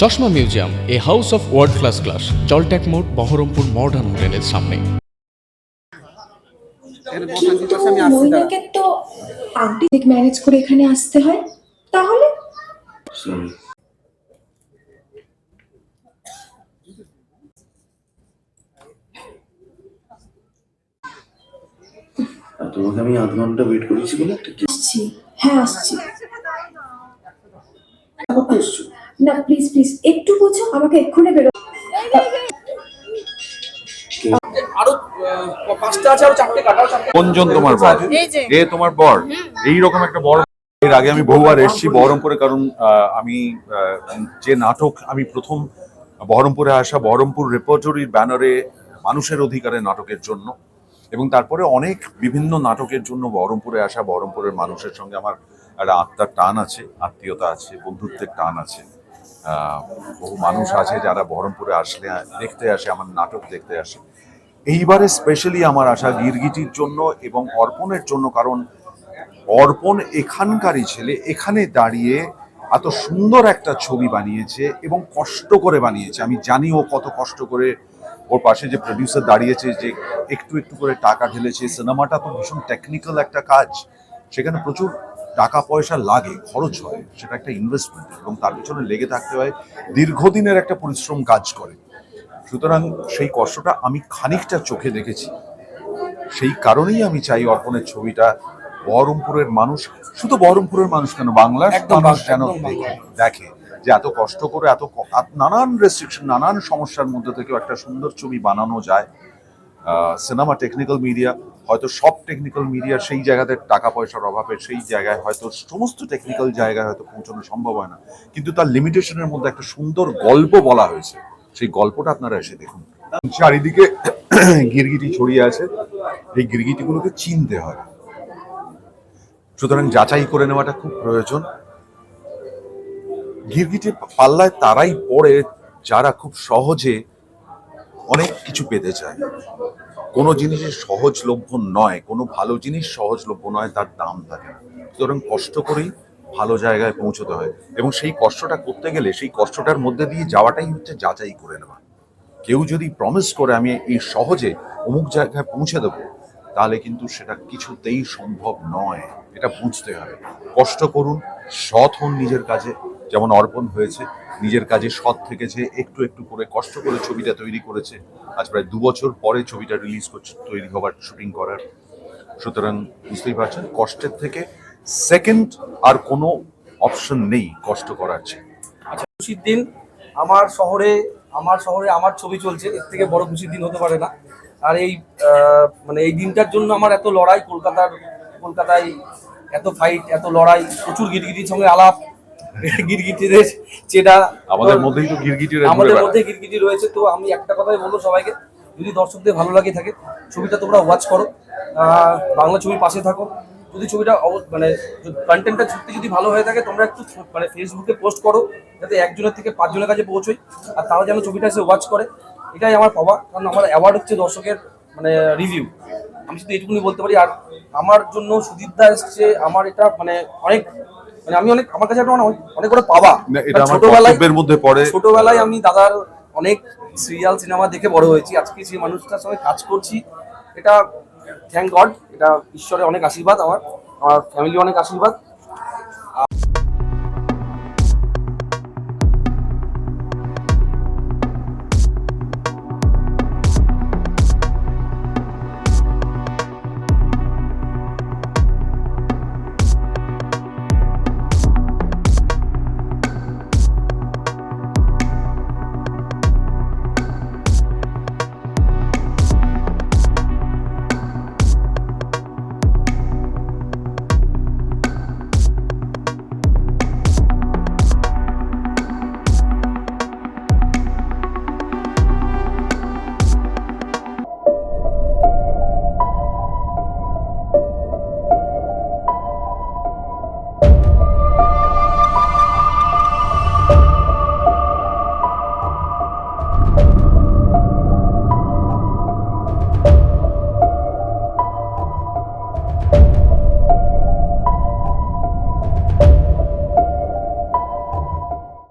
চশমা museum a house of world class class জলট্যাক মোড় Baharampur modern হোটেলের সামনে। কিন্তু নইনাকে তো আন্টি ম্যানেজ করে এখানে আসতে হয়। তাহলে? তোমাকে আমি আধ ঘণ্টা ওয়েট করেছি বলে একটা আসছি। হ্যাঁ আসছি। এসছো? না প্লিজ প্লিজ একটু বোঝো আমাকে এক্ষুনি বেরো। আরও আহ, পাঁচটা আছে আরও চারটে কাটাও চারটে কোনজন তোমার বর। এ তোমার বর। এই রকম একটা বড় এর আগে আমি বহুবার এসেছি বহরমপুরে কারণ আমি যে নাটক আমি প্রথম বহরমপুরে আসা বহরমপুর রেপার্টরির ব্যানারে মানুষের অধিকারে নাটকের জন্য এবং তারপরে অনেক বিভিন্ন নাটকের জন্য বহরমপুরে আসা বহরমপুরের মানুষের সঙ্গে আমার একটা আত্মার টান আছে আত্মীয়তা আছে বন্ধুত্বের টান আছে। বহু মানুষ আছে যারা বহরমপুরে আসলে, দেখতে আসে, আমার নাটক দেখতে আসে। এইবারে স্পেশালি আমার আশা গিরগিটির জন্য এবং অর্পণের জন্য, কারণ অর্পণ এখানকারই ছেলে, এখানে দাঁড়িয়ে এত সুন্দর একটা ছবি বানিয়েছে এবং কষ্ট করে বানিয়েছে। আমি জানি ও কত কষ্ট করে ওর পাশে যে প্রডিউসার দাঁড়িয়েছে, যে একটু একটু করে টাকা ঢেলেছে। সিনেমাটা তো ভীষণ টেকনিক্যাল একটা কাজ। সেখানে প্রচুর টাকা পয়সা লাগে খরচ হয় সেটা একটা ইনভেস্টমেন্ট এবং তার পিছনে লেগে থাকতে হয় দীর্ঘদিনের একটা পরিশ্রম কাজ করে। সুতরাং সেই কষ্টটা আমি খানিকটা চোখে দেখেছি। সেই কারণেই আমি চাই অর্পণের ছবিটা বহরমপুরের মানুষ শুধু বহরমপুরের মানুষ কেন বাংলার মানুষ যেন দেখে যে এত কষ্ট করে এত এত নানান রেস্ট্রিকশন নানান সমস্যার মধ্যে থেকেও একটা সুন্দর ছবি বানানো যায় সিনেমা টেকনিক্যাল মিডিয়া হয়তো সব টেকনিক্যাল মিডিয়ার সেই জায়গাতে টাকা পয়সার অভাবে সেই জায়গায় হয়তো সমস্ত টেকনিক্যাল জায়গায় হয়তো পৌঁছানো সম্ভব হয় না। কিন্তু তার লিমিটেশনের মধ্যে একটা সুন্দর গল্প বলা হয়েছে। সেই গল্পটা আপনারা এসে দেখুন। চারিদিকে গিরগিটি ছড়িয়ে আছে। এই গিরগিটিগুলোকে চিনতে হয়। সুতরাং যাচাই করে নেওয়াটা খুব প্রয়োজন। গিরগিটির পাল্লায় তারাই পড়ে যারা খুব সহজে অনেক কিছু পেতে চায়। কোনো জিনিসের সহজলভ্য নয়, কোনো ভালো জিনিস সহজলভ্য নয়, তার দাম থাকে না। সুতরাং কষ্ট করেই ভালো জায়গায় পৌঁছতে হয় এবং সেই কষ্টটা করতে গেলে সেই কষ্টটার মধ্যে দিয়ে যাওয়াটাই হচ্ছে যাচাই করে নেওয়া। কেউ যদি প্রমিস করে আমি এই সহজে অমুক জায়গায় পৌঁছে দেবো, তাহলে কিন্তু সেটা কিছুতেই সম্ভব নয়। এটা বুঝতে হবে। কষ্ট করুন, সৎ হন নিজের কাজে। যেমন অর্পণ হয়েছে নিজের কাজে সৎ থেকেছে, একটু একটু করে কষ্ট করে ছবিটা তৈরি করেছে। আজ প্রায় দু বছর পরে ছবিটা রিলিজ করছে, তৈরি হবার শুটিং করার। সুতরাং বুঝতেই পারছেন, কষ্টের থেকে সেকেন্ড আর কোনো অপশন নেই কষ্ট করার চেয়ে। খুশির দিন আমার শহরে আমার শহরে আমার ছবি চলছে, এর থেকে বড় খুশির দিন হতে পারে না। আর এই মানে এই দিনটার জন্য আমার এত লড়াই, কলকাতার, কলকাতায় এত ফাইট এত লড়াই, প্রচুর গিরগিটির সঙ্গে আলাপ গিরগিটিদের চেনা আমাদের মধ্যেই তো গিরগিটির আমাদের মধ্যে গিরগিটি রয়েছে তো আমি একটা কথাই বলব সবাইকে যদি দর্শকদের ভালো লাগে থাকে ছবিটা তোমরা ওয়াচ করো বাংলা ছবির পাশে থাকো যদি ছবিটা মানে কন্টেন্টটা সত্যি যদি ভালো হয়ে থাকে তোমরা একটু মানে ফেসবুকে পোস্ট করো যাতে একজনের থেকে পাঁচজনের কাছে পৌঁছোই আর তারা যেন ছবিটা এসে ওয়াচ করে এটাই আমার পাওয়া কারণ আমার অ্যাওয়ার্ড হচ্ছে দর্শকের মানে রিভিউ আমি শুধু এটুকুনি বলতে পারি আর আমার জন্য সুদীপদা এসছে আমার এটা মানে অনেক মানে আমি অনেক আমার কাছে একটা অনেক অনেক বড় পাওয়া। এটা আমার ছোটবেলায় মধ্যে পড়ে। ছোটবেলায় আমি দাদার অনেক সিরিয়াল সিনেমা দেখে বড় হয়েছি। আজকে সেই মানুষটার সঙ্গে কাজ করছি। এটা থ্যাংক গড এটা ঈশ্বরের অনেক আশীর্বাদ আমার আমার ফ্যামিলি অনেক আশীর্বাদ।